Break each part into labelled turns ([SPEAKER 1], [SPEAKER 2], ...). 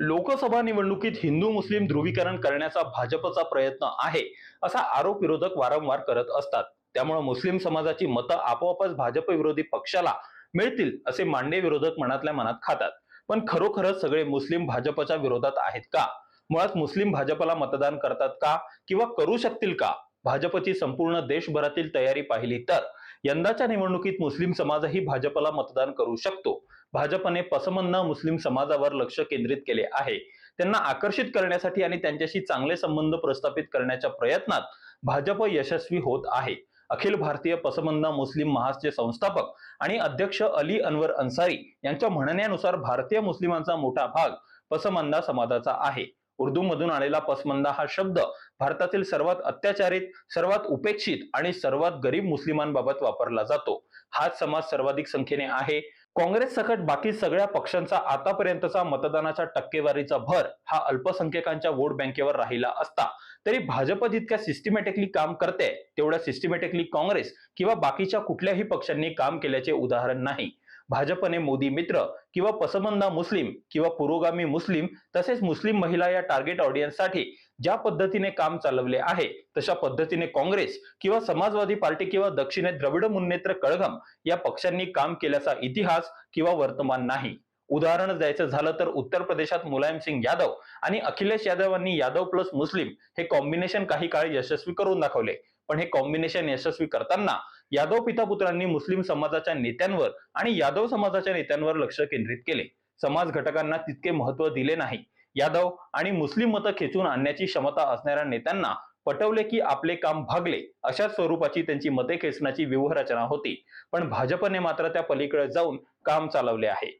[SPEAKER 1] लोकसभा निवडणुकीत हिंदू मुस्लिम ध्रुवीकरण करण्याचा भाजपचा प्रयत्न आहे असा आरोप विरोधक वारंवार करत असतात. त्यामुळे मुस्लिम समाजाची मतं आपोआपच भाजप विरोधी पक्षाला मिळतील असे मांडे विरोधक मनातल्या मनात खातात. पण खरोखरच सगळे मुस्लिम भाजपच्या विरोधात आहेत का? मुळात मुस्लिम भाजपला मतदान करतात का? किंवा करू शकतील का? भाजपची संपूर्ण देशभरातील तयारी पाहिली तर यंदाच्या निवडणुकीत मुस्लिम समाजही भाजपला मतदान करू शकतो. भाजपने पसमन्न मुस्लिम समाजावर लक्ष केंद्रित केले आहे. त्यांना आकर्षित करण्यासाठी आणि त्यांच्याशी चांगले संबंध प्रस्थापित करण्याच्या प्रयत्नात भाजप यशस्वी होत आहे. अखिल भारतीय पसमंदा मुस्लिम महासचे संस्थापक आणि अध्यक्ष अली अनवर अन्सारी यांच्या म्हणण्यानुसार भारतीय मुस्लिमांचा मोठा भाग पसमंदा समाजाचा आहे. उर्दू मधून आलेला पसमंदा हा शब्द भारतातील सर्वात अत्याचारित सर्वात उपेक्षित आणि सर्वात गरीब मुस्लिमांबाबत वापरला जातो. हाच समाज सर्वाधिक संख्येने आहे. काँग्रेस सकट बाकी सगळ्या पक्षांचा आतापर्यंतचा मतदानाच्या टक्केवारीचा भर हा अल्पसंख्याकांच्या वोट बँकेवर राहिला असता. तरी भाजप जितक्या सिस्टमॅटिकली काम करते तेवढ्या सिस्टमॅटिकली काँग्रेस किंवा बाकीच्या कुठल्याही पक्षांनी काम केल्याचे उदाहरण नाही. भाजपने मोदी मित्र किंवा पसमंदा मुस्लिम किंवा पुरोगामी मुस्लिम तसेच मुस्लिम महिला या टार्गेट ऑडियन्ससाठी ज्या पद्धतीने काम चालवले आहे तशा पद्धतीने काँग्रेस किंवा समाजवादी पार्टी किंवा दक्षिणे द्रविड मुन्नेत्र कळघम या पक्षांनी काम केल्याचा इतिहास किंवा वर्तमान नाही. उदाहरण द्यायचं झालं तर उत्तर प्रदेशात मुलायम सिंग यादव आणि अखिलेश यादवांनी यादव प्लस मुस्लिम हे कॉम्बिनेशन काही काळ यशस्वी करून दाखवले. पण हे कॉम्बिनेशन यशस्वी करताना यादव पिता पुत्रांनी मुस्लिम समाजाच्या नेत्यांवर आणि यादव समाजाच्या नेत्यांवर लक्ष केंद्रित केले. समाज घटकांना तितके महत्त्व दिले नाही. यादव आणि मुस्लिम मतं खेचून आणण्याची क्षमता असणाऱ्या नेत्यांना पटवले की आपले काम भागले अशा स्वरूपाची त्यांची मते खेचण्याची व्यूहरचना होती. पण भाजपने मात्र त्या पलीकडे जाऊन काम चालवले आहे.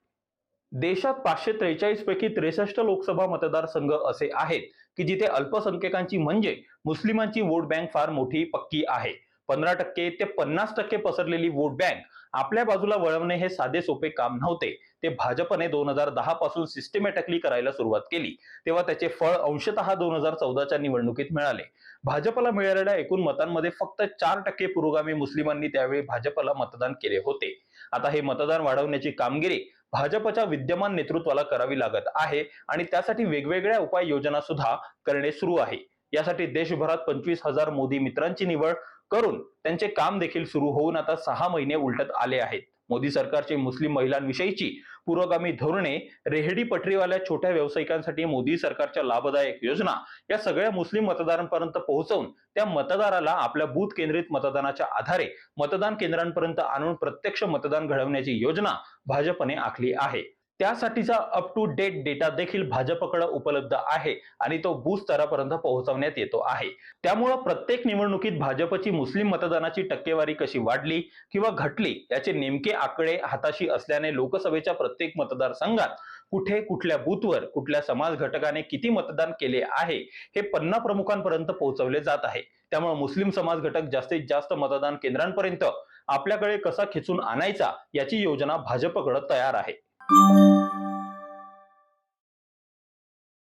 [SPEAKER 1] देशात पाचशे त्रेचाळीस पैकी त्रेसष्ट लोकसभा मतदारसंघ असे आहेत की जिथे अल्पसंख्याकांची म्हणजे मुस्लिमांची वोट बँक फार मोठी पक्की आहे. पंधरा टक्के ते पन्नास टक्के पसरलेली वोट बँक आपल्या बाजूला वळवणे हे साधे सोपे काम नव्हते. ते भाजपने दोन हजार दहा पासून सिस्टमॅटिकली करायला सुरुवात केली. तेव्हा त्याचे फळ अंशतः दोन हजार चौदाच्या निवडणुकीत मिळाले. भाजपला मिळालेल्या एकूण मतांमध्ये फक्त चार टक्के पुरोगामी मुस्लिमांनी त्यावेळी भाजपला मतदान केले होते. आता हे मतदान वाढवण्याची कामगिरी भाजपच्या विद्यमान नेतृत्वाला करावी लागत आहे आणि त्यासाठी वेगवेगळ्या उपाययोजना सुद्धा करणे सुरू आहे. यासाठी देशभरात पंचवीस हजार मोदी मित्रांची निवड करून त्यांचे काम देखील सुरू होऊन आता सहा महिने उलटत आले आहेत. मोदी सरकारची मुस्लिम महिलांविषयीची पुरोगामी धोरणे रेहडी पटरीवाल्या छोट्या व्यावसायिकांसाठी मोदी सरकारच्या लाभदायक योजना या सगळ्या मुस्लिम मतदारांपर्यंत पोहोचवून त्या मतदाराला आपल्या बूथ केंद्रित मतदानाच्या आधारे मतदान केंद्रांपर्यंत आणून प्रत्यक्ष मतदान घडवण्याची योजना भाजपने आखली आहे. त्यासाठीचा अप टू डेट डेटा देखील भाजपकडे उपलब्ध आहे आणि तो बूथ स्तरापर्यंत पोहोचवण्यात येतो आहे. त्यामुळं प्रत्येक निवडणुकीत भाजपची मुस्लिम मतदानाची टक्केवारी कशी वाढली किंवा घटली याचे नेमके आकडे हाताशी असल्याने लोकसभेच्या प्रत्येक मतदारसंघात कुठे कुठल्या बूथवर कुठल्या समाज घटकाने किती मतदान केले आहे हे पन्ना प्रमुखांपर्यंत पोहोचवले जात आहे. त्यामुळे मुस्लिम समाज घटक जास्तीत जास्त मतदान केंद्रांपर्यंत आपल्याकडे कसा खेचून आणायचा याची योजना भाजपकडे तयार आहे. Música